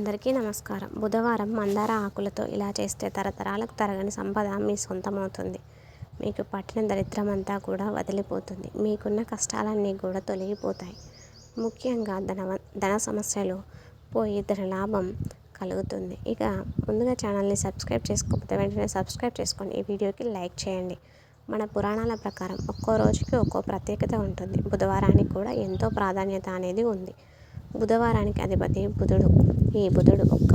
అందరికీ నమస్కారం. బుధవారం మందార ఆకులతో ఇలా చేస్తే తరతరాలకు తరగని సంపద మీ సొంతమవుతుంది. మీకు పట్టిన దరిద్రమంతా కూడా వదిలిపోతుంది. మీకున్న కష్టాలన్నీ కూడా తొలగిపోతాయి. ముఖ్యంగా ధన ధన సమస్యలు పోయి ధన లాభం కలుగుతుంది. ఇక ముందుగా ఛానల్ని సబ్స్క్రైబ్ చేసుకోకపోతే వెంటనే సబ్స్క్రైబ్ చేసుకొని ఈ వీడియోకి లైక్ చేయండి. మన పురాణాల ప్రకారం ఒక్కో రోజుకి ఒక్కో ప్రత్యేకత ఉంటుంది. బుధవారానికి కూడా ఎంతో ప్రాధాన్యత అనేది ఉంది. బుధవారానికి అధిపతి బుధుడు. ఈ బుధుడు ఒక్క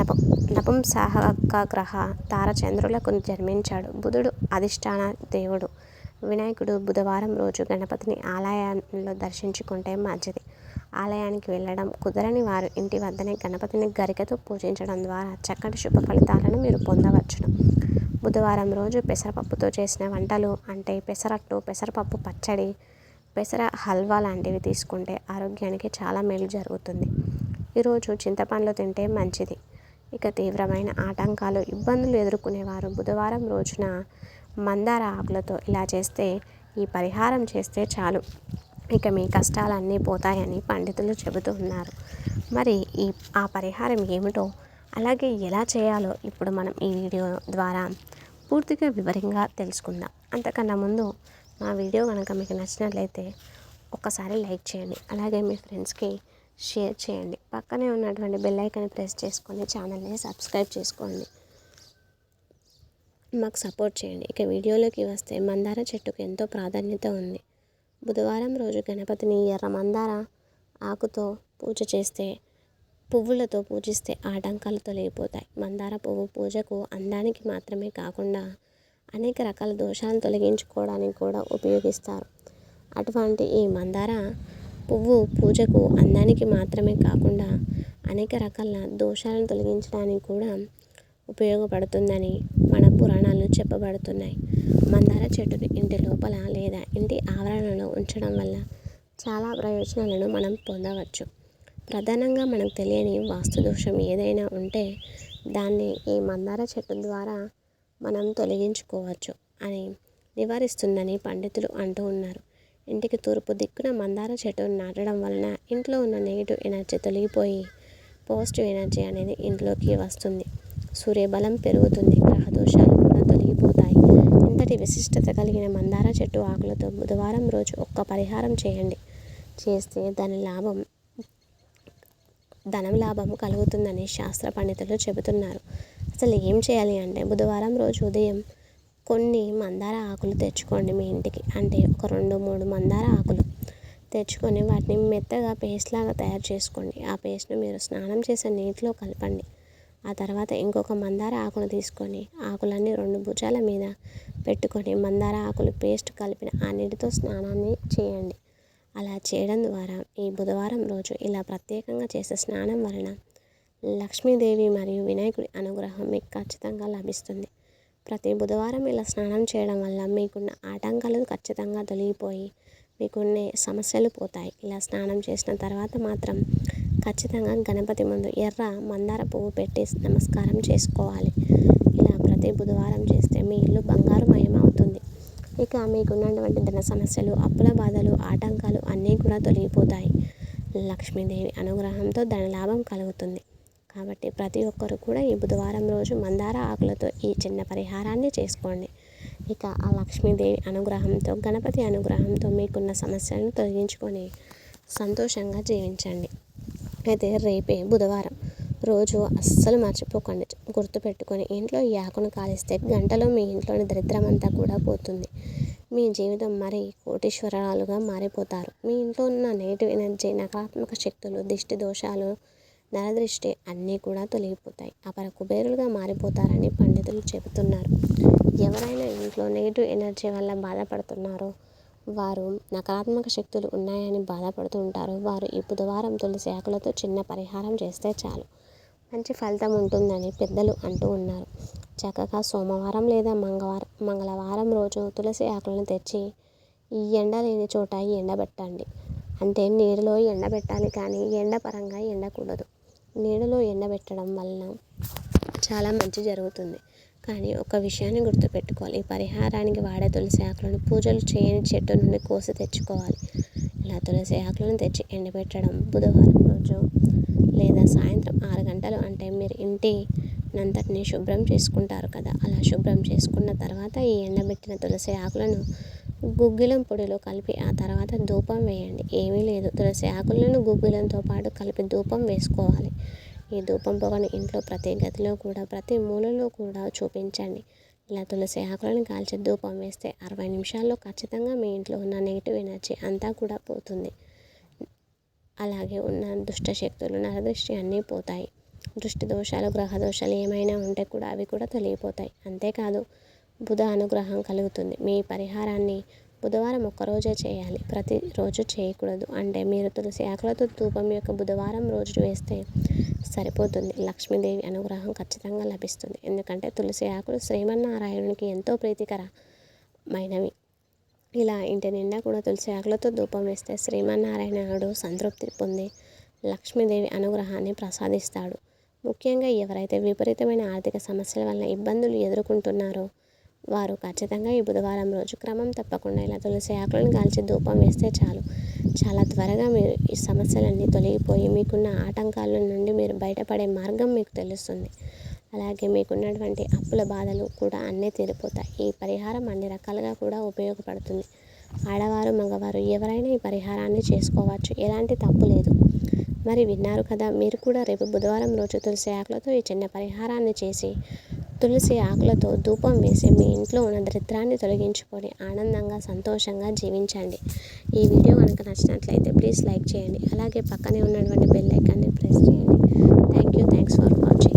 నప నపంసాహక గ్రహ తారచంద్రులకు జన్మించాడు. బుధుడు అధిష్టాన దేవుడు. వినాయకుడు బుధవారం రోజు గణపతిని ఆలయంలో దర్శించుకుంటే మంచిది. ఆలయానికి వెళ్ళడం కుదరని వారు ఇంటి వద్దనే గణపతిని గరికతో పూజించడం ద్వారా చక్కటి శుభ ఫలితాలను మీరు పొందవచ్చును. బుధవారం రోజు పెసరపప్పుతో చేసిన వంటలు అంటే పెసరట్టు పెసరపప్పు పచ్చడి పెసర హల్వా లాంటివి తీసుకుంటే ఆరోగ్యానికి చాలా మేలు జరుగుతుంది. ఈరోజు చింతపండ్లు తింటే మంచిది. ఇక తీవ్రమైన ఆటంకాలు ఇబ్బందులు ఎదుర్కొనేవారు బుధవారం రోజున మందార ఆకులతో ఇలా చేస్తే ఈ పరిహారం చేస్తే చాలు. ఇక మీ కష్టాలన్నీ పోతాయని పండితులు చెబుతూ ఉన్నారు. మరి ఈ ఆ పరిహారం ఏమిటో అలాగే ఎలా చేయాలో ఇప్పుడు మనం ఈ వీడియో ద్వారా పూర్తిగా వివరంగా తెలుసుకుందాం. అంతకన్నా ముందు మా వీడియో కనుక మీకు నచ్చినట్లయితే ఒక్కసారి లైక్ చేయండి. అలాగే మీ ఫ్రెండ్స్కి షేర్ చేయండి. పక్కనే ఉన్నటువంటి బెల్ ఐకాన్ ప్రెస్ చేసుకొని ఛానల్ని సబ్స్క్రైబ్ చేసుకోండి. మాకు సపోర్ట్ చేయండి. ఇక వీడియోలోకి వస్తే మందార చెట్టుకు ఎంతో ప్రాధాన్యత ఉంది. బుధవారం రోజు గణపతిని ఎర్ర మందార ఆకుతో పూజ చేస్తే పువ్వులతో పూజిస్తే ఆటంకాలు తొలగిపోతాయి మందార పువ్వు పూజకు అందానికి మాత్రమే కాకుండా అనేక రకాల దోషాలను తొలగించుకోవడానికి కూడా ఉపయోగిస్తారు. అటువంటి ఈ మందార పువ్వు పూజకు అందానికి మాత్రమే కాకుండా అనేక రకాల దోషాలను తొలగించడానికి కూడా ఉపయోగపడుతుందని మన పురాణాలు చెప్పబడుతున్నాయి. మందార చెట్టుని ఇంటి లోపల లేదా ఇంటి ఆవరణలో ఉంచడం వల్ల చాలా ప్రయోజనాలను మనం పొందవచ్చు. ప్రధానంగా మనకు తెలియని వాస్తు దోషం ఏదైనా ఉంటే దాన్ని ఈ మందార చెట్టు ద్వారా మనం తొలగించుకోవచ్చు అని నివారిస్తుందని పండితులు అంటూ ఉన్నారు. ఇంటికి తూర్పు దిక్కున మందార చెట్టును నాటడం వలన ఇంట్లో ఉన్న నెగిటివ్ ఎనర్జీ తొలగిపోయి పాజిటివ్ ఎనర్జీ అనేది ఇంట్లోకి వస్తుంది. సూర్యబలం పెరుగుతుంది గ్రహదోషాలు కూడా తొలగిపోతాయి. ఇంతటి విశిష్టత కలిగిన మందార చెట్టు ఆకులతో బుధవారం రోజు ఒక్క పరిహారం చేయండి. చేస్తే దాని లాభం ధనం లాభం కలుగుతుందని శాస్త్ర పండితులు చెబుతున్నారు. అసలు ఏం చేయాలి అంటే బుధవారం రోజు ఉదయం కొన్ని మందార ఆకులు తెచ్చుకోండి మీ ఇంటికి. అంటే ఒక రెండు మూడు మందార ఆకులు తెచ్చుకొని వాటిని మెత్తగా పేస్ట్ లాగా తయారు చేసుకోండి. ఆ పేస్ట్ను మీరు స్నానం చేసే నీటిలో కలపండి. ఆ తర్వాత ఇంకొక మందార ఆకును తీసుకొని ఆకులన్నీ రెండు భుజాల మీద పెట్టుకొని మందార ఆకులు పేస్ట్ కలిపిన ఆ నీటితో స్నానాన్ని చేయండి. అలా చేయడం ద్వారా ఈ బుధవారం రోజు ఇలా ప్రత్యేకంగా చేసే స్నానం వలన లక్ష్మీదేవి మరియు వినాయకుడి అనుగ్రహం మీకు ఖచ్చితంగా లభిస్తుంది. ప్రతి బుధవారం ఇలా స్నానం చేయడం వల్ల మీకున్న ఆటంకాలు ఖచ్చితంగా తొలగిపోయి మీకున్న సమస్యలు పోతాయి. ఇలా స్నానం చేసిన తర్వాత మాత్రం ఖచ్చితంగా గణపతి ముందు ఎర్ర మందార పువ్వు పెట్టి నమస్కారం చేసుకోవాలి. ఇలా ప్రతి బుధవారం చేస్తే మీ ఇల్లు బంగారుమయం అవుతుంది. ఇక మీకున్నటువంటి ధన సమస్యలు అప్పుల బాధలు ఆటంకాలు అన్నీ కూడా తొలగిపోతాయి. లక్ష్మీదేవి అనుగ్రహంతో ధనలాభం కలుగుతుంది. కాబట్టి ప్రతి ఒక్కరు కూడా ఈ బుధవారం రోజు మందార ఆకులతో ఈ చిన్న పరిహారాన్ని చేసుకోండి. ఇక ఆ లక్ష్మీదేవి అనుగ్రహంతో గణపతి అనుగ్రహంతో మీకున్న సమస్యలను తొలగించుకొని సంతోషంగా జీవించండి. అయితే రేపే బుధవారం రోజు అస్సలు మర్చిపోకండి. గుర్తుపెట్టుకొని ఇంట్లో ఈ ఆకును కాలిస్తే గంటలో మీ ఇంట్లోని దరిద్రం అంతా కూడా పోతుంది. మీ జీవితం మరి కోటీశ్వరాలుగా మారిపోతారు. మీ ఇంట్లో ఉన్న నెగిటివ్ ఎనర్జీ నకారాత్మక శక్తులు దిష్టి దోషాలు నరదృష్టి అన్నీ కూడా తొలగిపోతాయి. అపర కుబేరులుగా మారిపోతారని పండితులు చెబుతున్నారు. ఎవరైనా ఇంట్లో నెగిటివ్ ఎనర్జీ వల్ల బాధపడుతున్నారో వారు నకారాత్మక శక్తులు ఉన్నాయని బాధపడుతూ ఉంటారు. వారు ఈ బుధవారం తులసి ఆకులతో చిన్న పరిహారం చేస్తే చాలు. మంచి ఫలితం ఉంటుందని పెద్దలు అంటూ ఉన్నారు. చక్కగా సోమవారం లేదా మంగళవారం మంగళవారం రోజు తులసి ఆకులను తెచ్చి ఈ ఎండ లేని చోట ఎండబెట్టండి. అంటే నీరులో ఎండబెట్టాలి కానీ ఎండ పరంగా ఎండకూడదు. నీడలో ఎండబెట్టడం వలన చాలా మంచి జరుగుతుంది. కానీ ఒక విషయాన్ని గుర్తుపెట్టుకోవాలి. ఈ పరిహారానికి వాడే తులసి ఆకులను పూజలు చేయని చెట్టు నుండి కోసి తెచ్చుకోవాలి. ఇలా తులసి ఆకులను తెచ్చి ఎండబెట్టడం బుధవారం రోజు లేదా సాయంత్రం ఆరు గంటలు అంటే మీరు ఇంటి నంతటిని శుభ్రం చేసుకుంటారు కదా. అలా శుభ్రం చేసుకున్న తర్వాత ఈ ఎండబెట్టిన తులసి ఆకులను గుగ్గిలం పొడిలో కలిపి ఆ తర్వాత ధూపం వేయండి. ఏమీ లేదు. తులసి ఆకులను గుగ్గిలంతో పాటు కలిపి ధూపం వేసుకోవాలి. ఈ ధూపం పొగను ఇంట్లో ప్రతి గదిలో కూడా ప్రతి మూలలో కూడా చూపించండి. ఇలా తులసి ఆకులను కాల్చి ధూపం వేస్తే అరవై నిమిషాల్లో ఖచ్చితంగా మీ ఇంట్లో ఉన్న నెగిటివ్ ఎనర్జీ అంతా కూడా పోతుంది. అలాగే ఉన్న దుష్ట శక్తులు నరదృష్టి అన్నీ పోతాయి. దృష్టి దోషాలు గ్రహ దోషాలు ఏమైనా ఉంటే కూడా అవి కూడా తొలగిపోతాయి. అంతేకాదు బుధ అనుగ్రహం కలుగుతుంది. మీ పరిహారాన్ని బుధవారం ఒక్కరోజే చేయాలి. ప్రతిరోజు చేయకూడదు. అంటే మీరు తులసి ఆకులతో ధూపం యొక్క బుధవారం రోజు వేస్తే సరిపోతుంది. లక్ష్మీదేవి అనుగ్రహం ఖచ్చితంగా లభిస్తుంది. ఎందుకంటే తులసి ఆకులు శ్రీమన్నారాయణునికి ఎంతో ప్రీతికరమైనవి. ఇలా ఇంటి నిండా కూడా తులసి ఆకులతో ధూపం వేస్తే శ్రీమన్నారాయణుడు సంతృప్తి పొంది లక్ష్మీదేవి అనుగ్రహాన్ని ప్రసాదిస్తాడు. ముఖ్యంగా ఎవరైతే విపరీతమైన ఆర్థిక సమస్యల వల్ల ఇబ్బందులు ఎదుర్కొంటున్నారో వారు ఖచ్చితంగా ఈ బుధవారం రోజు క్రమం తప్పకుండా ఇలా తులసి ఆకులను కాల్చి ధూపం వేస్తే చాలు. చాలా త్వరగా మీరు ఈ సమస్యలన్నీ తొలగిపోయి మీకున్న ఆటంకాల నుండి మీరు బయటపడే మార్గం మీకు తెలుస్తుంది. అలాగే మీకున్నటువంటి అప్పుల బాధలు కూడా అన్నీ తీరిపోతాయి. ఈ పరిహారం అన్ని రకాలుగా కూడా ఉపయోగపడుతుంది. ఆడవారు మగవారు ఎవరైనా ఈ పరిహారాన్ని చేసుకోవచ్చు. ఎలాంటి తప్పు లేదు. మరి విన్నారు కదా మీరు కూడా రేపు బుధవారం రోజు తులసి ఆకులతో ఈ చిన్న పరిహారాన్ని చేసి తులసి ఆకులతో ధూపం వేసి మీ ఇంట్లో ఉన్న దరిద్రాన్ని తొలగించుకొని ఆనందంగా సంతోషంగా జీవించండి. ఈ వీడియో కనుక నచ్చినట్లయితే ప్లీజ్ లైక్ చేయండి. అలాగే పక్కనే ఉన్నటువంటి బెల్ ఐకాన్ని ప్రెస్ చేయండి. Thank you. Thanks for watching.